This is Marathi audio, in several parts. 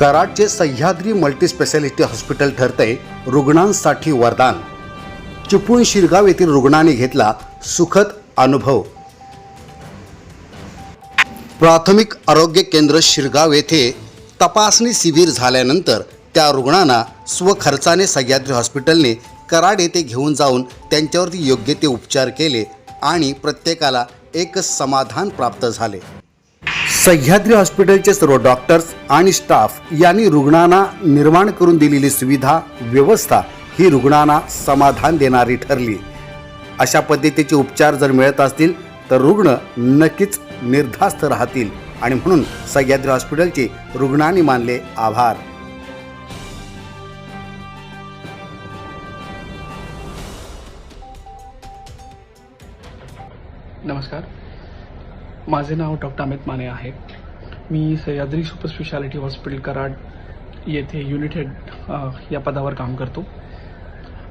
कराडचे सह्याद्री मल्टीस्पेशालिटी हॉस्पिटल ठरतंय रुग्णांसाठी वरदान. चिपळूण शिरगाव येथील रुग्णाने घेतला सुखद अनुभव. प्राथमिक आरोग्य केंद्र शिरगाव येथे तपासणी शिबिर झाल्यानंतर त्या रुग्णांना स्वखर्चाने सह्याद्री हॉस्पिटलने कराड येथे घेऊन जाऊन त्यांच्यावरती योग्य ते उपचार केले आणि प्रत्येकाला एकच समाधान प्राप्त झाले. सह्याद्री हॉस्पिटलचे सर्व डॉक्टर्स आणि स्टाफ यांनी रुग्णांना निर्माण करून दिलेली सुविधा व्यवस्था ही रुग्णांना समाधान देणारी ठरली. अशा पद्धतीचे उपचार जर मिळत असतील तर रुग्ण नक्कीच निर्धास्त राहतील आणि म्हणून सह्याद्री हॉस्पिटलचे रुग्णांनी मानले आभार. नमस्कार. माझे नाव डॉक्टर अमित माने आहे. मी Sahyadri super speciality hospital Karad येथे युनिट हेड या पदावर काम करतो.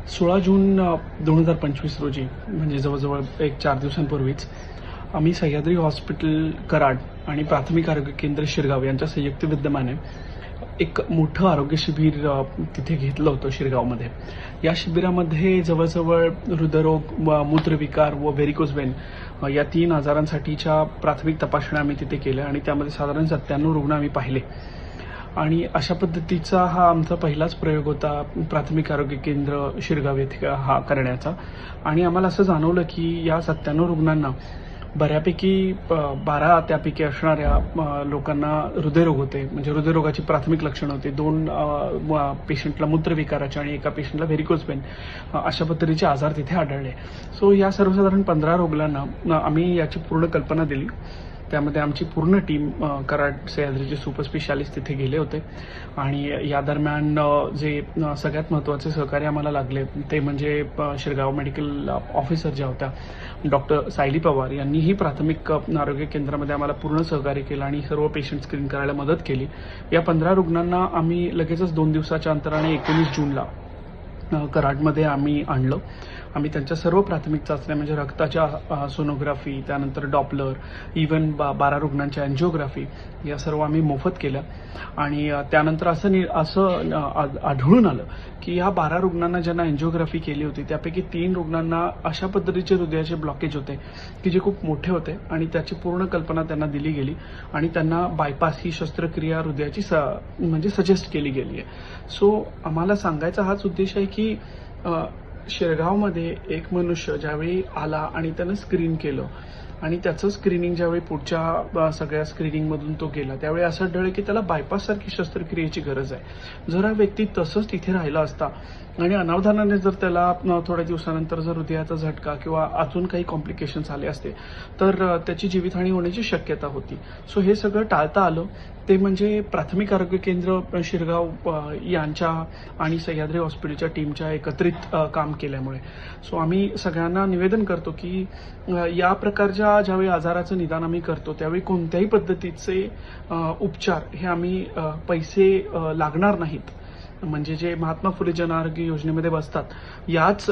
सोळा जून दोन हजार पंचवीस रोजी म्हणजे जवळजवळ एक चार दिवसांपूर्वीच आम्ही सह्याद्री हॉस्पिटल कराड आणि प्राथमिक आरोग्य केंद्र शिरगाव यांच्या संयुक्त विद्यमाने एक मोठं आरोग्य शिबिर तिथे घेतलं होतं शिरगावमध्ये. या शिबिरामध्ये जवळजवळ हृदयरोग व मूत्रविकार व व्हेरिकोज वेन या तीन आजारांसाठीच्या प्राथमिक तपासण्या आम्ही तिथे केल्या आणि त्यामध्ये साधारण सत्त्याण्णव रुग्ण आम्ही पाहिले. आणि अशा पद्धतीचा हा आमचा पहिलाच प्रयोग होता प्राथमिक आरोग्य केंद्र शिरगाव येथे हा करण्याचा. आणि आम्हाला असं जाणवलं की या सत्त्याण्णव रुग्णांना बऱ्यापैकी बारा त्यापैकी असणाऱ्या लोकांना हृदयरोग होते. म्हणजे हृदयरोगाची प्राथमिक लक्षणं होती. दोन पेशंटला मूत्रविकाराचे आणि एका पेशंटला व्हेरिकोज पेन अशा पद्धतीचे आजार तिथे आढळले. सो या सर्वसाधारण पंधरा रोगलांना आम्ही याची पूर्ण कल्पना दिली. त्यामध्ये आमची पूर्ण टीम कराड सह्याद्रीचे सुपर स्पेशालिस्ट तिथे गेले होते. आणि या दरम्यान जे सगळ्यात महत्त्वाचे सहकार्य आम्हाला लागले ते म्हणजे शिरगाव मेडिकल ऑफिसर ज्या होत्या डॉक्टर सायली पवार यांनीही प्राथमिक आरोग्य केंद्रामध्ये आम्हाला पूर्ण सहकार्य केलं आणि सर्व पेशंट स्क्रीन करायला मदत केली. या पंधरा रुग्णांना आम्ही लगेचच दोन दिवसाच्या अंतराने एकोणीस जूनला कराडमध्ये आम्ही आणलं. आम्ही त्यांच्या सर्व प्राथमिक चाचण्या म्हणजे रक्ताच्या सोनोग्राफी त्यानंतर डॉपलर इवन बा बारा रुग्णांच्या अँजिओग्राफी या सर्व आम्ही मोफत केल्या. आणि त्यानंतर असं नि असं आढळून आलं की ह्या बारा रुग्णांना ज्यांना अँजिओग्राफी केली होती त्यापैकी तीन रुग्णांना अशा पद्धतीचे हृदयाचे ब्लॉकेज होते की जे खूप मोठे होते आणि त्याची पूर्ण कल्पना त्यांना दिली गेली आणि त्यांना बायपास ही शस्त्रक्रिया हृदयाची स म्हणजे सजेस्ट केली गेली आहे. सो आम्हाला सांगायचा हाच उद्देश आहे की शिरगावमध्ये एक मनुष्य ज्यावेळी आला आणि त्यानं स्क्रीन केलं आणि त्याचं स्क्रीनिंग ज्यावेळी पुढच्या सगळ्या स्क्रीनिंगमधून तो गेला त्यावेळी असं आढळलं की त्याला बायपाससारखी शस्त्रक्रियेची गरज आहे. जर हा व्यक्ती तसंच तिथे राहिला असता आणि अनावधानाने जर त्याला थोड्या दिवसानंतर जर हृदयाचा झटका किंवा अजून काही कॉम्प्लिकेशन्स आले असते तर त्याची जीवितहानी होण्याची शक्यता होती. सो हे सगळं टाळता आलं. ते म्हणजे प्राथमिक आरोग्य केंद्र शिरगाव यांच्या आणि सह्याद्री हॉस्पिटलच्या टीमच्या एकत्रित काम केल्यामुळे. सो आम्ही सगळ्यांना निवेदन करतो की या प्रकारच्या ज्यावेळी आजाराचं निदान आम्ही करतो त्यावेळी कोणत्याही पद्धतीचे उपचार हे आम्ही पैसे लागणार नाहीत. म्हणजे जे महात्मा फुले जन आरोग्य योजनेमध्ये बसतात याच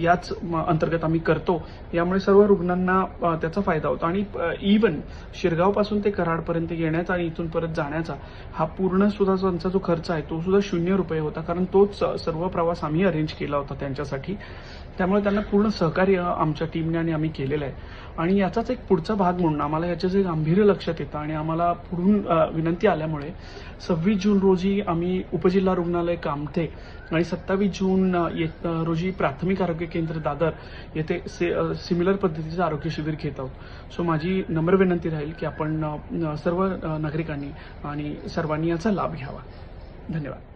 याच म, अंतर्गत आम्ही करतो. यामुळे सर्व रुग्णांना त्याचा फायदा होतो. आणि इवन शिरगावपासून ते कराडपर्यंत येण्याचा आणि इथून परत जाण्याचा हा पूर्ण सुद्धा त्यांचा जो खर्च आहे तो सुद्धा शून्य रुपये होता. कारण तोच सर्व प्रवास आम्ही अरेंज केला होता त्यांच्यासाठी. त्यामुळे त्यांना पूर्ण सहकार्य आमच्या टीमने आणि आम्ही केलेलं आहे. आणि याचाच एक पुढचा भाग म्हणून आम्हाला याचं जे गांभीर्य लक्षात येतं आणि आम्हाला पुढून विनंती आल्यामुळे सव्वीस जून रोजी आम्ही उपजिल्हा रुग्णालय कामथे आणि सत्तावीस जून ये- रोजी प्राथमिक आरोग्य केंद्र दादर येथे सिमिलर पद्धतीचं आरोग्य शिबिर घेत आहोत. सो माझी नम्र विनंती राहील की आपण सर्व नागरिकांनी आणि सर्वांनी याचा लाभ घ्यावा. धन्यवाद.